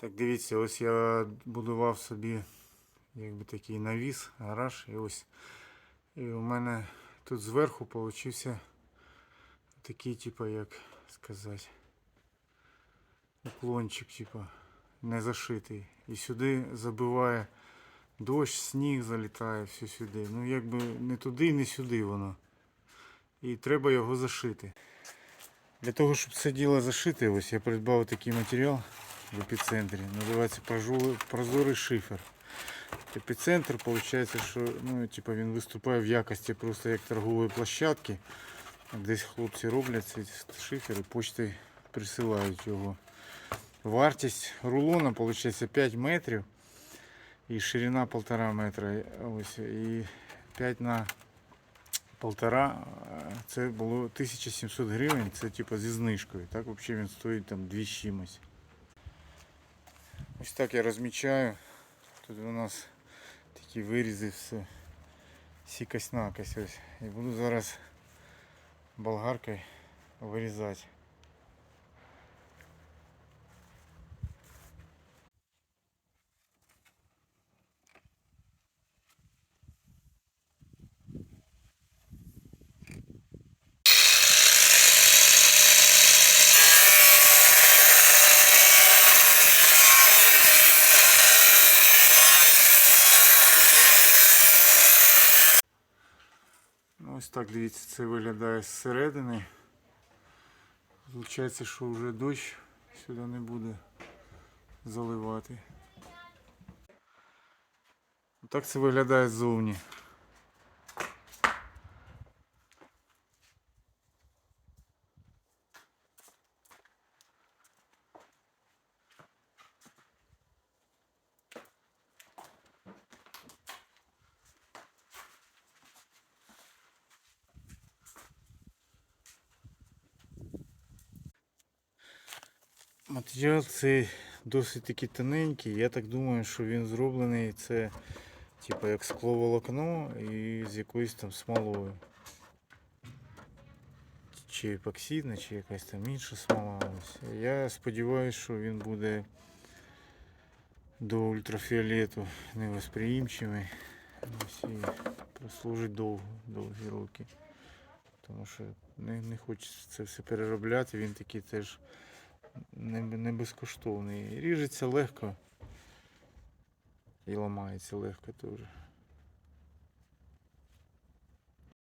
Так, дивіться, ось я будував собі якби такий навіс, гараж, і ось. І у мене тут зверху получився такий, типу, як сказати, уклончик, типу, не зашитий. І сюди забиває дощ, сніг залітає, все сюди. Ну якби не туди, не сюди воно. І треба його зашити. Для того, щоб це діло зашити, ось я придбав такий матеріал в епіцентрі. Називається прозорий шифер. Епіцентр, виходить, що ну, типу, він виступає в якості просто як торгової площадки. Десь хлопці роблять цей шифер і почтою присилають його. Вартість рулона виходить 5 метрів і ширина 1,5 метра. Ось, і 5 на полтора, е, це було 1700 гривень, це типу зі знижкою. Так взагалі він стоїть там 2 чимось. Ось так я розмічаю. Тут у нас такі вирізи все. Сікось-накось ось. І буду зараз болгаркою вирізати. Ось так, дивіться, це виглядає зсередини. Виходить, що вже дощ сюди не буде заливати. Так це виглядає ззовні. Матеріал цей досить таки тоненький. Я так думаю, що він зроблений це типу як скловолокно і з якоюсь там смолою. Чи епоксидна, чи якась там інша смола. Я сподіваюся, що він буде до ультрафіолету невосприємчивий. І прослужить довго, довгі роки. Тому що не, не хочеться це все переробляти, він такий теж не, не безкоштовний. Ріжеться легко і ламається легко теж.